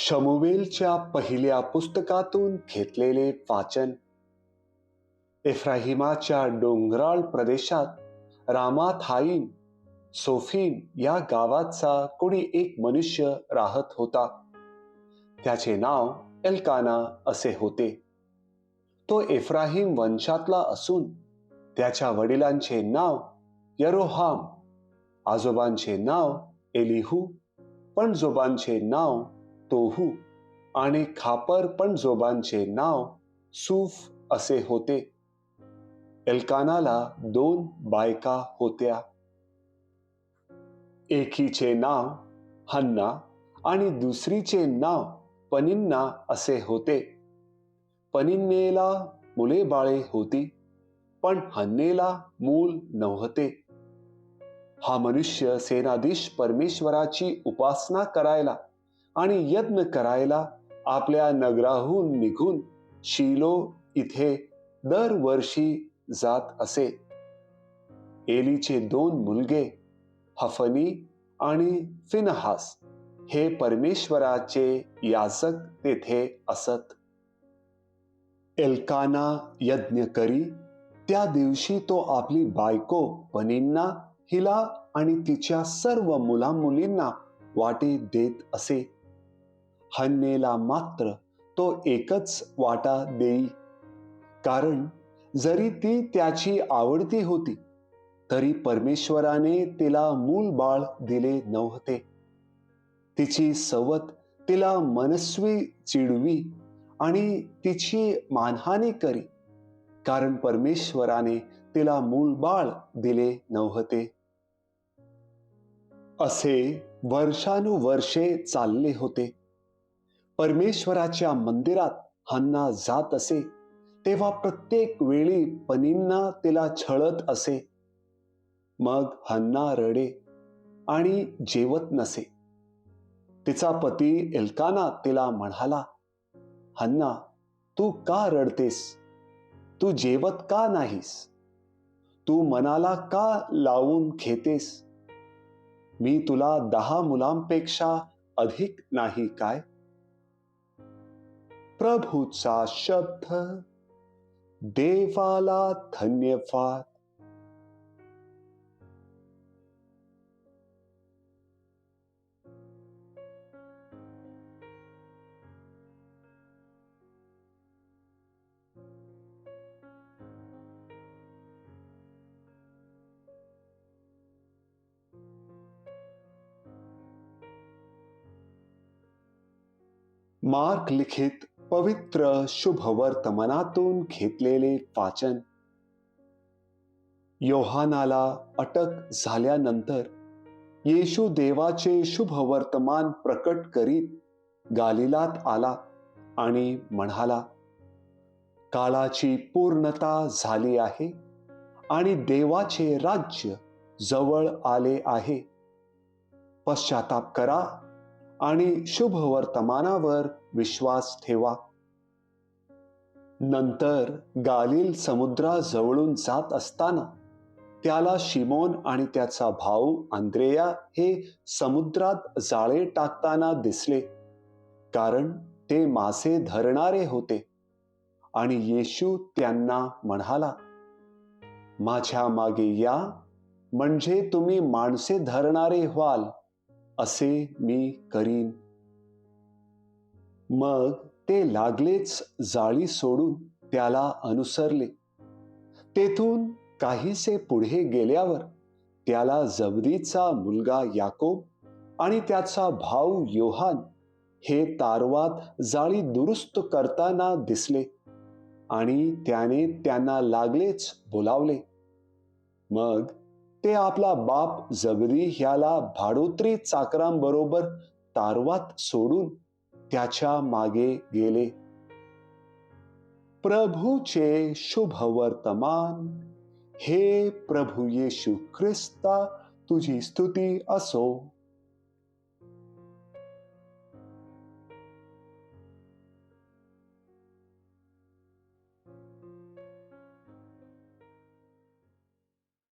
शमुवेलच्या पहिल्या पुस्तकातून घेतलेले वाचन. एफ्राहिमाच्या डोंगराळ प्रदेशात रामाथाईम सोफीम या गावाचा कोणी एक मनुष्य राहत होता. त्याचे नाव एल्काना असे होते. तो एफ्राहिम वंशातला असून त्याच्या वडिलांचे नाव यरोहाम आजोबांचे नाव एलिहू पणजोबांचे नाव तोहू आणि खापर पण जोबांचे नाव सूफ असे होते. एल्कानाला दोन बायका होत्या. एकीचे नाव हन्ना आणि दुसरीचे नाव पनिन्ना असे होते. पनिन्नेला मुले बाळे होती पण हन्नेला मूल नव्हते. हा मनुष्य सेनाधीश परमेश्वराची उपासना करायला आणि यज्ञ करायला आपल्या नगराहून निघून शिलो इथे दरवर्षी जात असे. एलीचे दोन मुलगे हफनी आणि फिनहास हे परमेश्वराचे याजक तेथे असत. एल्काना यज्ञ करी त्या दिवशी तो आपली बायको पनींना हिला आणि तिच्या सर्व मुलामुलींना वाटे देत असे. हन्नेला मात्र तो एकच वाटा देई. कारण जरी ती त्याची आवडती होती तरी परमेश्वराने तिला मूल बाळ दिले नव्हते. तिची सवत तिला मनस्वी चिडवी आणि तिची मानहानी करी कारण परमेश्वराने तिला मूल बाळ दिले नव्हते. असे वर्षानुवर्षे चालले होते. परमेश्वराच्या मंदिरात हन्ना जात असे तेव्हा प्रत्येक वेळी पनींना तिला छळत असे. मग हन्ना रडे आणि जेवत नसे. तिचा पती एल्काना तिला म्हणाला हन्ना तू का रडतेस? तू जेवत का नाहीस? तू मनाला का लावून घेतेस? मी तुला दहा मुलांपेक्षा अधिक नाही काय? प्रभूचा शब्द देवाला धन्यवाद मार्क लिखित पवित्र शुभ वर्तमानातून घेतलेले वाचन. योहानाला अटक झाल्यानंतर येशू देवाचे शुभ वर्तमान प्रकट करीत गालिलात आला आणि म्हणाला काळाची पूर्णता झाली आहे आणि देवाचे राज्य जवळ आले आहे. पश्चाताप करा आणि शुभ वर्तमानावर विश्वास ठेवा. नंतर गालिल समुद्राजवळून जात असताना त्याला शिमोन आणि त्याचा भाऊ आंद्रेया हे समुद्रात जाळे टाकताना दिसले कारण ते मासे धरणारे होते आणि येशू त्यांना म्हणाला माझ्या मागे या म्हणजे तुम्ही माणसे धरणारे व्हाल असे मी करीन. मग ते लागलेच जाळी सोडून त्याला अनुसरले. तेथून काहीसे पुढे गेल्यावर त्याला जबदीचा मुलगा याकोब आणि त्याचा भाऊ योहान हे तारवात जाळी दुरुस्त करताना दिसले आणि त्याने त्यांना लागलेच बोलावले. मग ते आपला बाप जबरी ह्याला भाडोत्री चाकरांबरोबर तारवात सोडून त्याच्यामागे गेले. प्रभूचे शुभ वर्तमान हे प्रभू येशू ख्रिस्ता तुझी स्तुती असो.